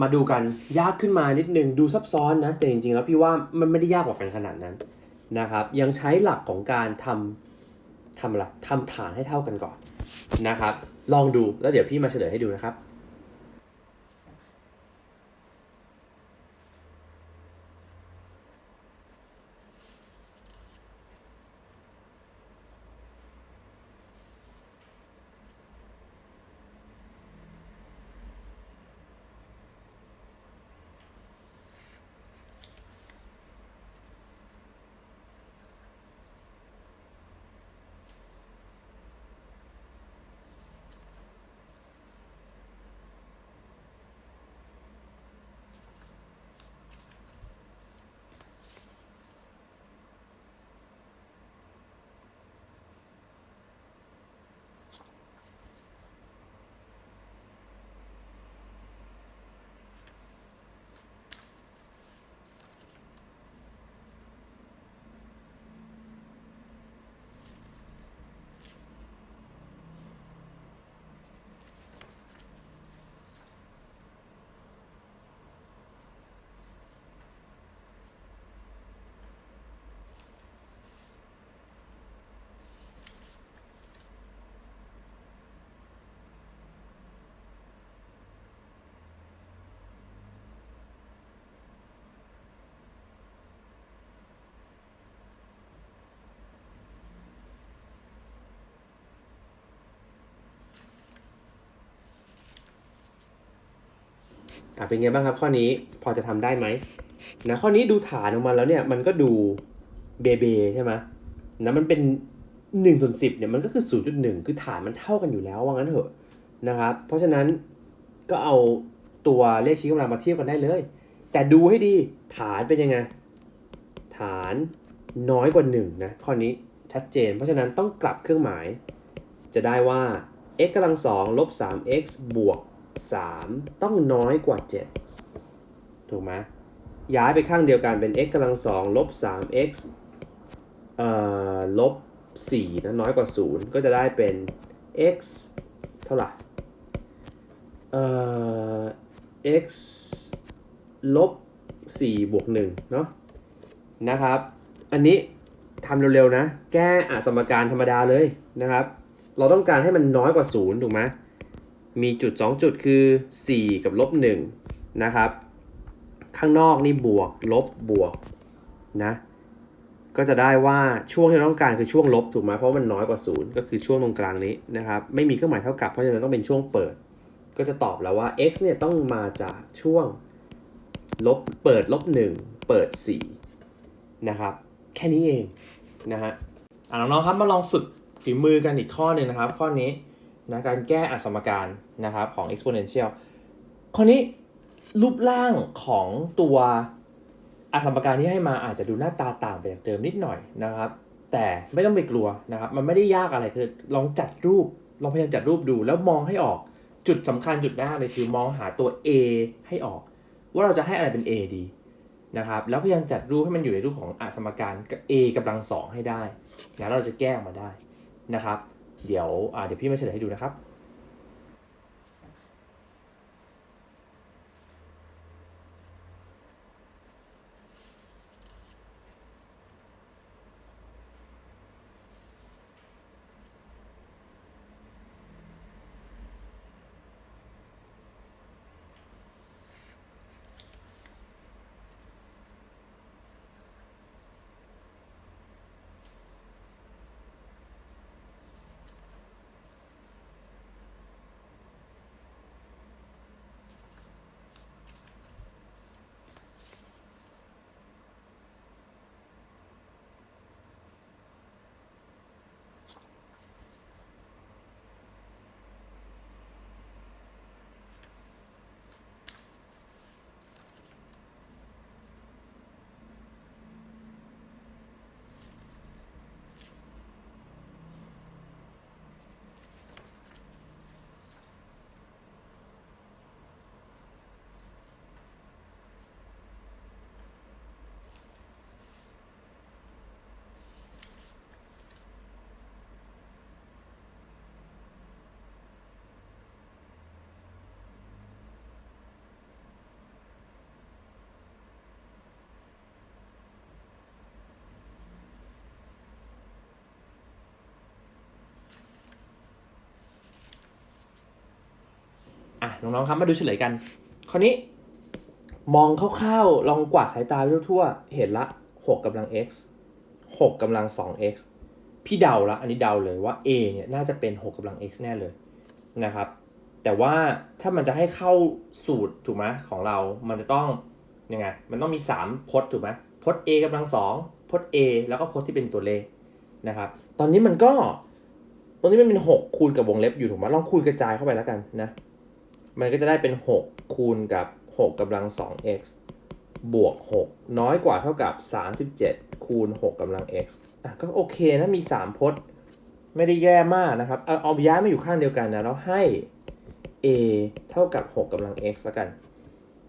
มาดูกันยากขึ้นมานิดนึงดูซับซ้อนนะแต่จริงๆแล้วพี่ว่ามันไม่ได้ยากกว่ากันขนาดนั้นนะครับ ยังใช้หลักของการทำทำอะไรทำฐานให้เท่ากันก่อนนะครับ ลองดูแล้วเดี๋ยวพี่มาเฉลยให้ดูนะครับ อะเป็นไงบ้างครับข้อนี้พอจะทำได้ไหมนะข้อนี้ดูฐานออกมาแล้วเนี่ยมันก็ดูเบเบใช่ไหมนะมันเป็น1ส่วน10เนี่ยมันก็คือ 0.1 คือฐานมันเท่ากันอยู่แล้วว่างั้นเถอะนะครับ เพราะฉะนั้นก็เอาตัวเลขชี้กำลังมาเทียบกันได้เลย แต่ดูให้ดีฐานเป็นยังไง ฐานน้อยกว่า1นะข้อนี้ชัดเจน เพราะฉะนั้นต้องกลับเครื่องหมาย จะได้ว่า x กำลัง2ลบ 3x บวก 3 ต้องน้อยกว่า 7 ถูกไหมย้ายไปข้างเดียวกันเป็น x กำลัง2ลบ 3x เอ่อลบ4นะน้อยกว่า 0 ก็จะได้เป็น x เท่าไหร่เอ่อ x ลบ4บวก1เนาะนะครับ อันนี้ทำเร็วๆนะ แก้อสมการธรรมดาเลยนะครับ เราต้องการให้มันน้อยกว่า 0 ถูกไหม มีจุด 2 จุดคือ 4 กับลบ1นะครับ ข้างนอกนี่บวกลบบวกนะก็จะได้ว่าช่วงที่เราต้องการคือช่วงลบถูกไหมเพราะมันน้อยกว่า 0 ก็คือช่วงตรงกลางนี้นะครับไม่มีเครื่องหมายเท่ากับเพราะฉะนั้นต้องเป็นช่วงเปิด ก็จะตอบแล้วว่า x เนี่ยต้องมาจากช่วงลบเปิดลบ1เปิด4นะครับแค่นี้เองนะฮะอะน้องๆครับมาลองฝึกฝีมือกันอีกข้อหนึ่งนะครับ ข้อนี้ นะการแก้อสมการนะครับของ exponential ข้อนี้รูปร่างของตัวอสมการที่ให้มาอาจจะดูหน้าตาต่างไปจากเดิมนิดหน่อยนะครับ แต่ไม่ต้องไปกลัวนะครับ มันไม่ได้ยากอะไรคือลองจัดรูปลองพยายามจัดรูปดู แล้วมองให้ออกจุดสำคัญจุดแรกเลยคือมองหาตัว A ให้ออก ว่าเราจะให้อะไรเป็น A ดีนะครับแล้วพยายามจัดรูปให้มันอยู่ในรูปของอสมการ A กำลังสองให้ได้นะเราจะแก้ออกมาได้นะครับ เดี๋ยวอ่าเดี๋ยวพี่มาเฉลยให้ดูนะครับ อะน้องๆครับมาดูเฉลยกันคราวนี้ มองคร่าวๆลองกวาดสายตาไปทั่วๆ เห็นละ 6กำลัง x 6กำลัง 2x พี่เดาละอันนี้เดาเลยว่า a เนี่ยน่าจะเป็น 6กำลัง x แน่เลยนะครับ แต่ว่าถ้ามันจะให้เข้าสูตรถูกไหมของเรา มันจะต้องยังไง มันต้องมี 3 พจน์ถูกไหมพจน์ a กำลัง2พจน์ a แล้วก็พจน์ที่เป็นตัวเลขนะครับ ตอนนี้มันก็ตรงนี้มันเป็น 6 คูณกับวงเล็บอยู่ถูกไหมลองคูณกระจายเข้าไปแล้วกันนะ มันก็จะได้เป็น 6 คูณกับ 6กำลัง 2x บวก 6 น้อยกว่าเท่ากับ 37 คูณ 6กำลัง x อะก็โอเคนะมี 3 พจน์ ไม่ได้แย่มากนะครับ เอาเอาย้ายมาอยู่ข้างเดียวกันนะแล้วให้ a เท่ากับ 6กำลัง x แล้วกัน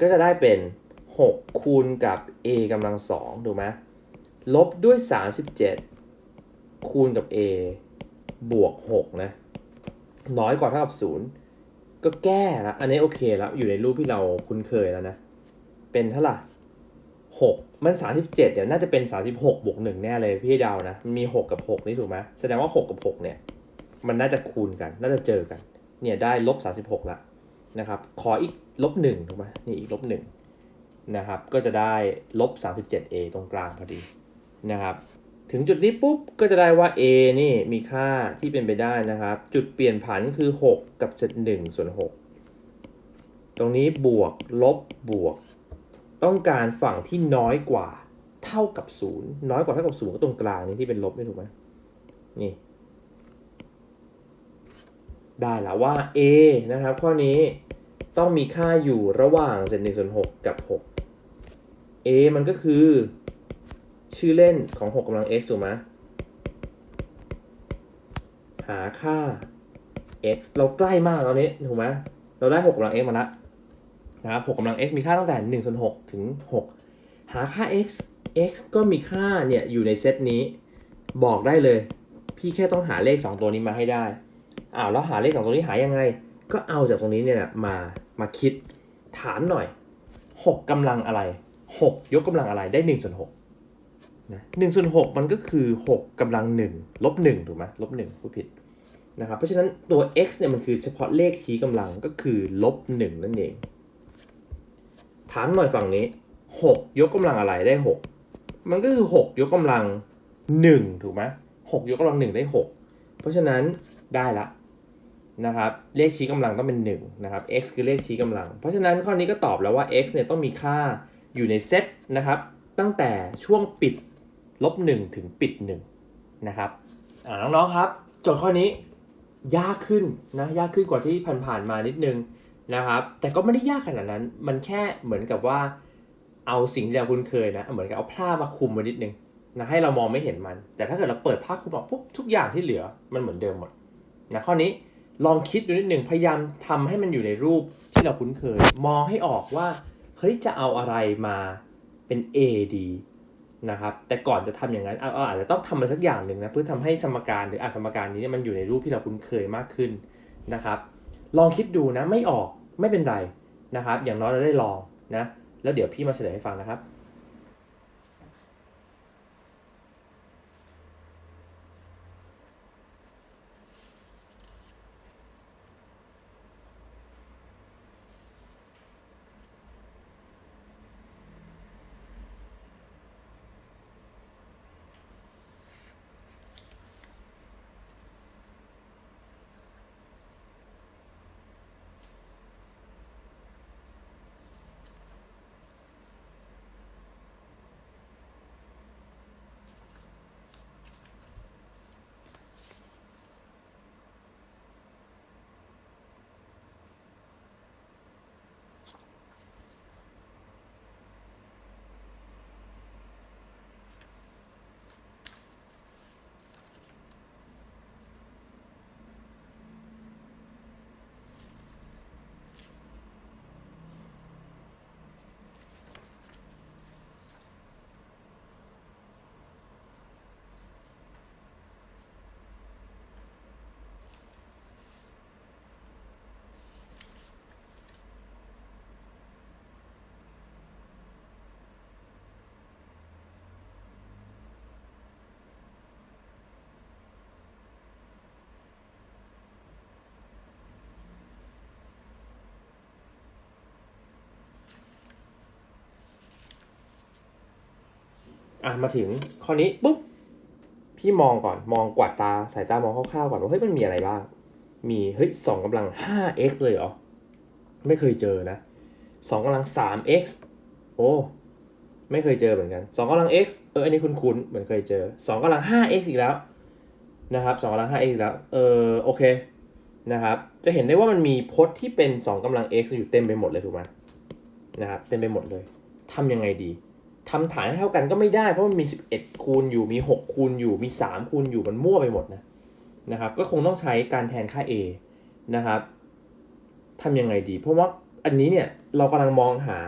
ก็จะได้เป็น 6 คูณกับ a กำลัง2ถูกไหมลบด้วย 37 คูณกับ a บวก 6 นะ น้อยกว่าเท่ากับ 0 ก็แก้ละอันนี้โอเคแล้วอยู่ในรูปที่เราคุ้นเคยแล้วนะ เป็นเท่าไหร่6มัน37เจ็ดเดี๋ยวน่าจะเป็น36บหกบวก1แน่เลยพี่เดานะมันมี6กับ6นี่ถูกไหมแสดงว่า6กับ6เนี่ย มันน่าจะคูณกัน น่าจะเจอกัน เนี่ยได้ลบ36ละนะครับ ขออีกลบ1ถูกไหมนี่อีกลบ1นะครับ ก็จะได้ลบ 37a ตรงกลางพอดีนะครับ ถึงจุดนี้ปุ๊บก็จะได้ว่า a นี่มีค่าที่เป็นไปได้นะครับ จุดเปลี่ยนผันคือ 6 กับ1ส่วน 6 ตรงนี้บวกลบบวก ต้องการฝั่งที่น้อยกว่าเท่ากับ 0 น้อยกว่าเท่ากับ0ก็ตรงกลางนี้ที่เป็นลบไม่ถูกไหมนี่ ได้แล้วว่า a นะครับ ข้อนี้ต้องมีค่าอยู่ระหว่างเศษ1ส่วน6กับ 6 a มันก็คือ ชื่อเล่นของ 6กำลัง x ถูกไหมหาค่า x เราใกล้มากตอนนี้ถูกไหมเราได้ 6กำลัง x มาแล้วนะครับ6กำลัง x มีค่าตั้งแต่1ส่วน6ถึง 6 หาค่า x x ก็มีค่าเนี่ยอยู่ในเซตนี้ บอกได้เลย พี่แค่ต้องหาเลข 2 ตัวนี้มาให้ได้อ้าวแล้วหาเลข 2 ตัวนี้หายังไง ก็เอาจากตรงนี้เนี่ยมามาคิดถามหน่อย 6กำลังอะไร 6 ยกกำลังอะไรได้1ส่วน6 นะ1ส่วน6มันก็คือ6กกำลัง1ลบ1ถูกไหมลบ1พูดผิดนะครับเพราะฉะนั้นตัว x เนี่ยมันคือเฉพาะเลขชี้กำลังก็คือลบ1นั่นเอง ถามหน่อยฝั่งนี้6ยกกำลังอะไรได้6มันก็คือ6ยกกำลัง1ถูกไหม6ยกกำลัง1ได้6เพราะฉะนั้นได้ละนะครับเลขชี้กำลังต้องเป็น1นะครับ x คือเลขชี้กำลัง เพราะฉะนั้นข้อนี้ก็ตอบแล้วว่า x เนี่ยต้องมีค่าอยู่ในเซตนะครับตั้งแต่ช่วงปิด ลบ1ถึงปิด1นะครับอ่าน้องๆครับโจทย์ข้อนี้ยากขึ้นนะยากขึ้นกว่าที่ผ่านๆมานิดนึงนะครับ แต่ก็ไม่ได้ยากขนาดนั้น มันแค่เหมือนกับว่าเอาสิ่งที่เราคุ้นเคยนะเหมือนกับเอาผ้ามาคลุมไว้นิดนึงนะให้เรามองไม่เห็นมัน แต่ถ้าเกิดเราเปิดผ้าคลุมออกปุ๊บทุกอย่างที่เหลือมันเหมือนเดิมหมดนะข้อนี้ลองคิดดูนิดนึงพยายามทำให้มันอยู่ในรูปที่เราคุ้นเคย มองให้ออกว่าเฮ้ยจะเอาอะไรมาเป็น A ดี นะครับแต่ก่อนจะทำอย่างนั้นเอาอาจจะต้องทำอะไรสักอย่างหนึ่งนะเพื่อทำให้สมการหรืออาสมการนี้มันอยู่ในรูปที่เราคุ้นเคยมากขึ้นนะครับ ลองคิดดูนะไม่ออกไม่เป็นไรนะครับ อย่างน้อยเราได้ลองนะแล้วเดี๋ยวพี่มาเฉลยให้ฟังนะครับ อะมาถึงข้อนี้ปุ๊บพี่มองก่อนมองกวาดตาสายตามองคร่าวๆก่อนว่าเฮ้ยมันมีอะไรบ้าง มีเฮ้ยสองกำลัง 5x เลยเหรอ ไม่เคยเจอนะสองกำลัง 3x โอ้ไม่เคยเจอเหมือนกันสองกำลัง x เอออันนี้คุ้นๆเหมือนเคยเจอสองกำลัง 5x อีกแล้วนะครับสองกำลัง 5x อีกแล้วเออโอเคนะครับจะเห็นได้ว่ามันมีพจน์ที่เป็น 2กำลัง x อยู่เต็มไปหมดเลยถูกไหมนะครับเต็มไปหมดเลยทำยังไงดี ทำฐานให้เท่ากันก็ไม่ได้ เพราะมันมี 11 คูณอยู่มี 6 คูณอยู่มี 3 คูณอยู่มันมั่วไปหมดนะนะครับก็คงต้องใช้การแทนค่า a นะครับทำยังไงดี เพราะว่าอันนี้เนี่ยเรากำลังมองหา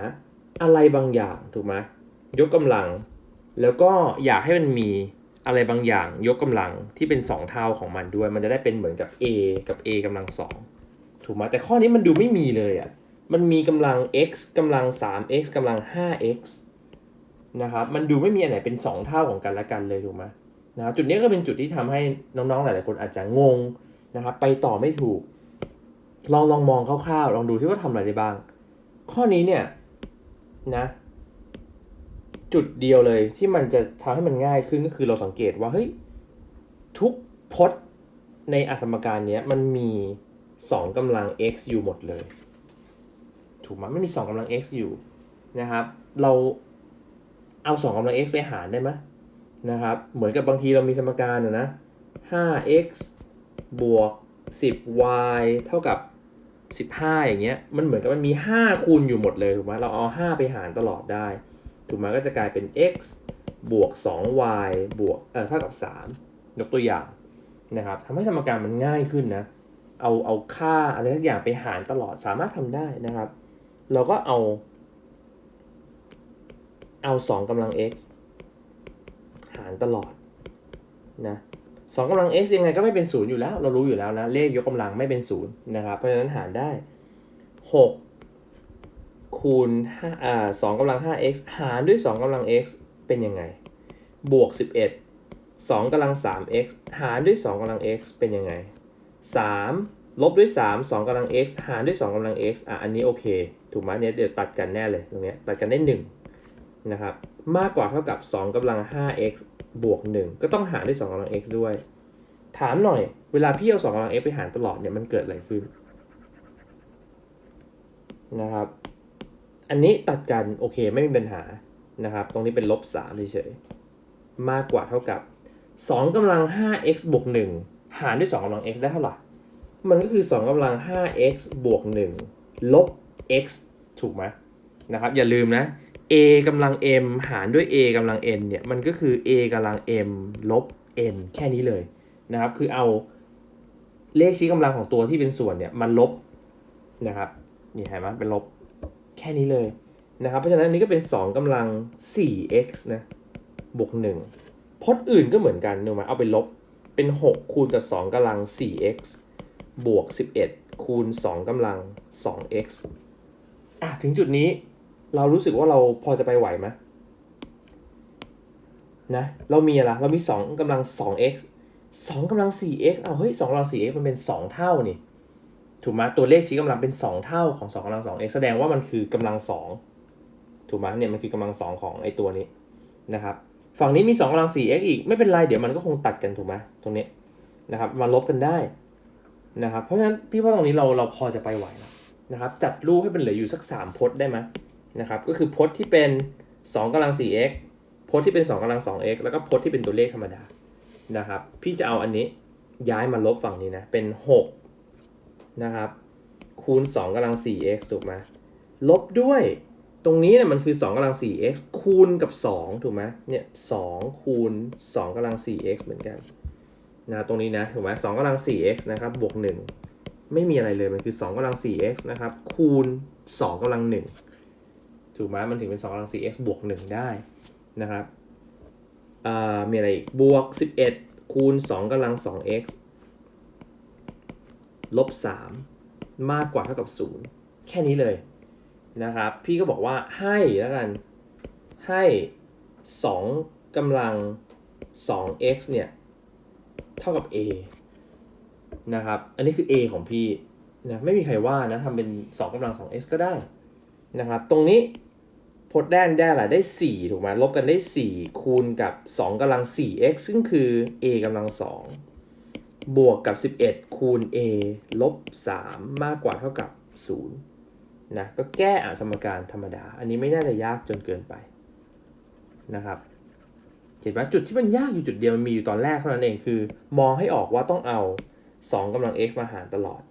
อะไรบางอย่างถูกไหมยกกำลัง แล้วก็อยากให้มันมีอะไรบางอย่างยกกำลังที่เป็น 2 เท่าของมันด้วย มันจะได้เป็นเหมือนกับ a กับ a กำลังสองถูกไหมแต่ข้อนี้มันดูไม่มีเลยอะมันมีกำลัง x กำลัง 3x กำลัง 5x นะครับมันดูไม่มีอันไหนเป็น 2 เท่าของกันและกันเลยถูกไหมนะจุดนี้ก็เป็นจุดที่ทำให้น้องๆหลายๆคนอาจจะงงนะครับไปต่อไม่ถูก ลองลองมองคร่าวๆ ลองดูที่ว่าทำอะไรได้บ้าง ข้อนี้เนี่ยนะจุดเดียวเลยที่มันจะทำให้มันง่ายขึ้นก็คือเราสังเกตว่าเฮ้ยทุกพจน์ในอสมการนี้มันมี 2กำลัง x อยู่หมดเลย ถูกไหมไม่มี 2กำลัง x อยู่นะครับ เรา เอา2กำลัง x ไปหารได้ไหมนะครับ เหมือนกับบางทีเรามีสมการนะ 5x บวก 10y เท่ากับ 15 อย่างเงี้ย มันเหมือนกับมันมี 5 คูณอยู่หมดเลยถูกไหมเราเอา 5 ไปหารตลอดได้ ถูกไหมก็จะกลายเป็น x บวก 2y บวก เออเท่ากับ 3 ยกตัวอย่างนะครับทำให้สมการมันง่ายขึ้นนะ เอา เอาค่าอะไรทุกอย่างไปหารตลอดสามารถทำได้นะครับ เราก็เอา เอา 2กำลัง x หารตลอดนะสองกำลัง x ยังไงก็ไม่เป็นศูนย์อยู่แล้ว เรารู้อยู่แล้วนะ เลขยกกำลังไม่เป็นศูนย์นะครับ เพราะฉะนั้นหารได้ 6 คูณ5อ่า2กำลัง 5x หารด้วย 2กำลัง x เป็นยังไง บวก 11 2กำลัง 3x หารด้วย 2กำลัง x เป็นยังไง 3 ลบด้วย 3 2กำลัง x หารด้วย 2กำลัง x อะอันนี้โอเค ถูกไหมเนี่ยเดี๋ยวตัดกันแน่เลยตรงเนี้ยตัดกันได้ 1 นะครับมากกว่าเท่ากับ 2กำลัง 5x บวก 1 ก็ต้องหารด้วย 2กำลัง x ด้วย ถามหน่อย เวลาพี่เอา2กำลัง x ไปหารตลอดเนี่ยมันเกิดอะไรขึ้นนะครับ อันนี้ตัดกันโอเคไม่มีปัญหานะครับ ตรงนี้เป็นลบ3เฉยๆมากกว่าเท่ากับ 2กำลัง 5x บวก 1 หารด้วย 2กำลัง x ได้เท่าไหร่ มันก็คือ 2กำลัง 5x บวก 1 ลบ x ถูกไหมนะครับ อย่าลืมนะ a กำลัง m หารด้วย a กำลัง n เนี่ย มันก็คือ a กำลัง m ลบ n แค่นี้เลยนะครับ คือเอาเลขชี้กำลังของตัวที่เป็นส่วนเนี่ยมันลบนะครับ นี่เห็นไหมเป็นลบแค่นี้เลยนะครับ เพราะฉะนั้นอันนี้ก็เป็น 2กำลัง 4x นะ บวก 1พจน์อื่นก็เหมือนกันนึกไหมเอาไปลบ เป็น 6 คูณกับ 2กำลัง 4x บวก 11 คูณ 2กำลัง 2x อะ ถึงจุดนี้ เรารู้สึกว่าเราพอจะไปไหวไหมนะ เรามีอะไรเรามี2กำลัง 2x 2กำลัง 4x เอาเฮ้ย2กำลัง 4x มันเป็น 2 เท่านี่ถูกไหมตัวเลขชี้กำลังเป็น 2 เท่าของ 2กำลัง 2x แสดงว่ามันคือกำลัง 2 ถูกไหมเนี่ยมันคือกำลัง 2 ของไอตัวนี้นะครับ ฝั่งนี้มี 2กำลัง 4x อีกไม่เป็นไรเดี๋ยวมันก็คงตัดกันถูกไหมตรงนี้นะครับมาลบกันได้นะครับเพราะฉะนั้นพี่ว่าตรงนี้เราเราพอจะไปไหวแล้วนะครับจัดรูปให้เป็นเหลืออยู่สัก 3พจน์ได้ไหม นะครับก็คือพจน์ที่เป็น2กำลัง 4x พจน์ที่เป็น2กำลัง 2x แล้วก็พจน์ที่เป็นตัวเลขธรรมดานะครับ พี่จะเอาอันนี้ย้ายมาลบฝั่งนี้นะ เป็น 6 นะครับ คูณ 2กำลัง 4x ถูกไหมลบด้วยตรงนี้เนี่ยมันคือ2กำลัง 4x คูณกับ 2 ถูกไหมเนี่ย2คูณ2กำลัง 4x เหมือนกันนะตรงนี้นะถูกไหม2กำลัง 4x นะครับบวก 1 ไม่มีอะไรเลยมันคือ2กำลัง 4x นะครับคูณ2กำลัง1 ถูกไหมมันถึงเป็น2กำลัง 4x บวก 1 ได้นะครับมีอะไรอีก บวก 11 คูณ 2กำลัง 2x ลบ 3 มากกว่าเท่ากับ 0 แค่นี้เลยนะครับ พี่ก็บอกว่าให้แล้วกัน ให้ 2กำลัง 2x เนี่ย เท่ากับ a นะครับ อันนี้คือ a ของพี่นะ ไม่มีใครว่านะทำเป็น 2กำลัง 2x ก็ได้นะครับ ตรงนี้ พพจน์แรกได้อะไรได้ 4 ถูกไหมลบกันได้ 4 คูณกับ 2กำลัง 4x ซึ่งคือ a กำลัง 2 บวกกับ 11 คูณ a ลบ 3 มากกว่าเท่ากับ 0 นะ ก็แก้อสมการธรรมดา อันนี้ไม่น่าจะยากจนเกินไปนะครับเห็นไหมจุดที่มันยากอยู่จุดเดียวมันมีอยู่ตอนแรกเท่านั้นเองคือ มองให้ออกว่าต้องเอา2กำลัง x มาหารตลอด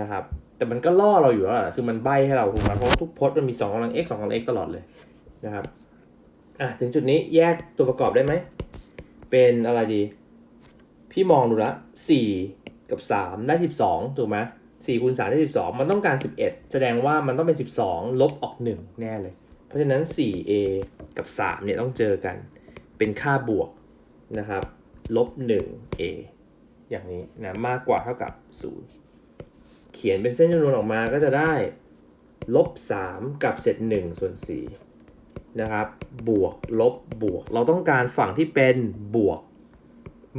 นะครับ แต่มันก็ล่อเราอยู่แล้วแหละคือมันใบให้เราถูกไหมเพราะทุกพจน์มันมี2กำลัง x 2กำลัง x ตลอดเลยนะครับอะถึงจุดนี้แยกตัวประกอบได้ไหม เป็นอะไรดี พี่มองดูละ4 กับ 3 ได้ 12 ถูกไหม4คูณ3ได้ 12 มันต้องการ 11 แสดงว่ามันต้องเป็น 12 ลบออก 1 แน่เลย เพราะฉะนั้น 4a กับ 3 เนี่ยต้องเจอกัน เป็นค่าบวกนะครับ ลบ 1a อย่างนี้นะ มากกว่าเท่ากับ 0 เขียนเป็นเส้นจำนวนออกมาก็จะได้ลบ3กับเศษ1ส่วน4นะครับ บวกลบบวก เราต้องการฝั่งที่เป็นบวก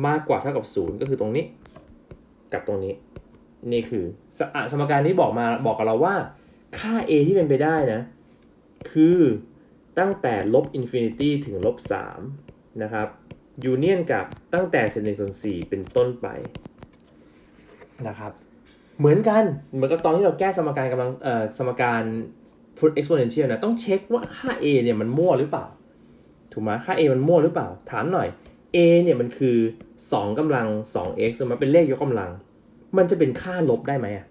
มากกว่าเท่ากับ 0 ก็คือตรงนี้ กับตรงนี้ นี่คือสอสมการนี้บอกมาบอกกับเราว่า ค่า a ที่เป็นไปได้นะ คือตั้งแต่ลบอินฟินิตี้ถึงลบ3นะครับยูเนียนกับตั้งแต่เศษ1ส่วน4เป็นต้นไปนะครับ เหมือนกัน เหมือนกับตอนที่เราแก้สมการกำลังเอ่อสมการ put exponential นะต้องเช็คว่าค่า a เนี่ยมันมั่วหรือเปล่า ถูกไหมค่า a มันมั่วหรือเปล่า ถามหน่อย a เนี่ยมันคือ 2กำลัง 2x มันเป็นเลขยกกำลัง มันจะเป็นค่าลบได้ไหมอะ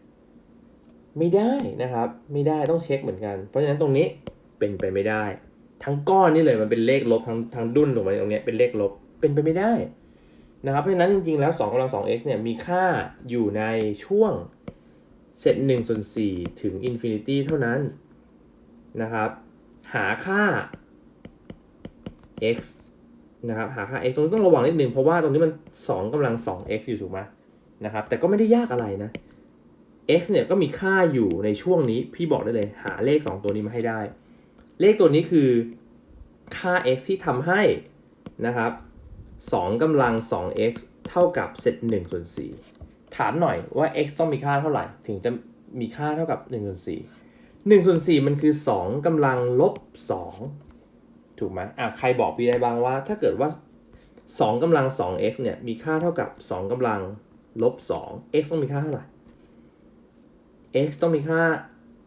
ไม่ได้นะครับ ไม่ได้ต้องเช็คเหมือนกัน เพราะฉะนั้นตรงนี้เป็นไปไม่ได้ ทั้งก้อนนี่เลยมันเป็นเลขลบทั้งทั้งดุนตรงนี้ตรงเนี้ยเป็นเลขลบเป็นไปไม่ได้นะครับเพราะฉะนั้นจริงๆแล้ว2กำลัง 2x เนี่ยมีค่าอยู่ในช่วง เศษ1ส่วน4ถึงอินฟินิตี้เท่านั้นนะครับ หาค่า x นะครับหาค่า x ตรงนี้ต้องระวังนิดนึงเพราะว่าตรงนี้มัน 2กำลัง 2x อยู่ถูกไหมนะครับแต่ก็ไม่ได้ยากอะไรนะ x เนี่ยก็มีค่าอยู่ในช่วงนี้พี่บอกได้เลยหาเลข 2 ตัวนี้มาให้ได้ เลขตัวนี้คือค่า x ที่ทำให้นะครับ2กำลัง 2x เท่ากับเศษ1ส่วน4 ถามหน่อยว่า x ต้องมีค่าเท่าไหร่ ถึงจะมีค่าเท่ากับ1ส่วน4 1ส่วน4มันคือ 2กำลังลบ 2 ถูกไหมอะใครบอกพี่ได้บ้างว่า ถ้าเกิดว่า 2กำลัง 2x เนี่ยมีค่าเท่ากับ 2กำลังลบ 2 x ต้องมีค่าเท่าไหร่ x ต้องมีค่า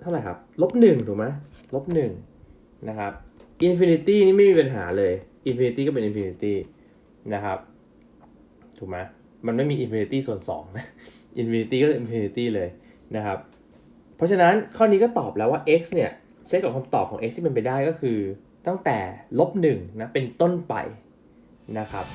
เท่าไหร่ครับลบหนึ่งถูกไหมลบหนึ่งนะครับ infinity นี่ไม่มีปัญหาเลย infinity ก็เป็น infinity นะครับถูกไหม มันไม่มี infinity ส่วน2นะ infinity ก็ infinity เลยนะครับ เพราะฉะนั้นข้อนี้ก็ตอบแล้วว่า x เนี่ยเซตของคำตอบของ x ที่เป็นไปได้ก็คือตั้งแต่ลบหนึ่งนะเป็นต้นไปนะครับ